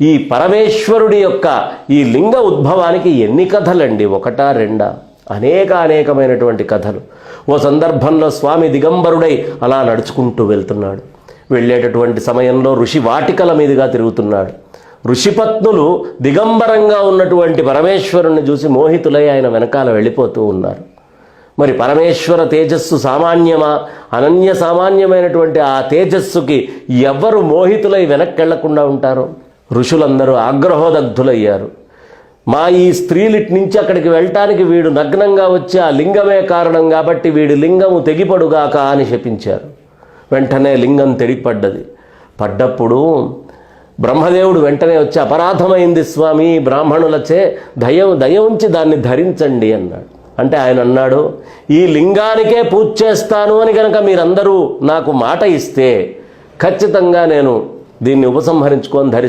ఈ పరమేశ్వరుడి యొక్క ఈ లింగ ఉద్భవానికి ఎన్ని కథలండి? ఒకటా రెండా? అనేక అనేకమైనటువంటి కథలు. ఓ సందర్భంలో స్వామి దిగంబరుడై అలా నడుచుకుంటూ వెళ్తున్నాడు. వెళ్ళేటటువంటి సమయంలో ఋషి వాటికల మీదుగా తిరుగుతున్నాడు. ఋషిపత్నులు దిగంబరంగా ఉన్నటువంటి పరమేశ్వరుణ్ణి చూసి మోహితులై ఆయన వెనకాల వెళ్ళిపోతూ ఉన్నారు. మరి పరమేశ్వర తేజస్సు సామాన్యమా? అనన్య సామాన్యమైనటువంటి ఆ తేజస్సుకి ఎవ్వరు మోహితులై వెనక్కెళ్ళకుండా ఉంటారు? ఋషులందరూ ఆగ్రహోదగ్ధులయ్యారు. మా ఈ స్త్రీలిటి నుంచి అక్కడికి వెళ్ళటానికి వీడు నగ్నంగా వచ్చి ఆ లింగమే కారణం కాబట్టి వీడి లింగము తెగిపడుగాక అని శపించారు. వెంటనే లింగం తెగిపడ్డది పడ్డప్పుడు బ్రహ్మదేవుడు వెంటనే వచ్చి అపరాధమైంది స్వామి బ్రాహ్మణులచే దయ దయ ఉంచి దాన్ని ధరించండి అన్నాడు. అంటే ఆయన అన్నాడు ఈ లింగానికే పూజ చేస్తాను అని కనుక మీరందరూ నాకు మాట ఇస్తే ఖచ్చితంగా నేను దీన్ని ఉపసంహరించుకొని ధరి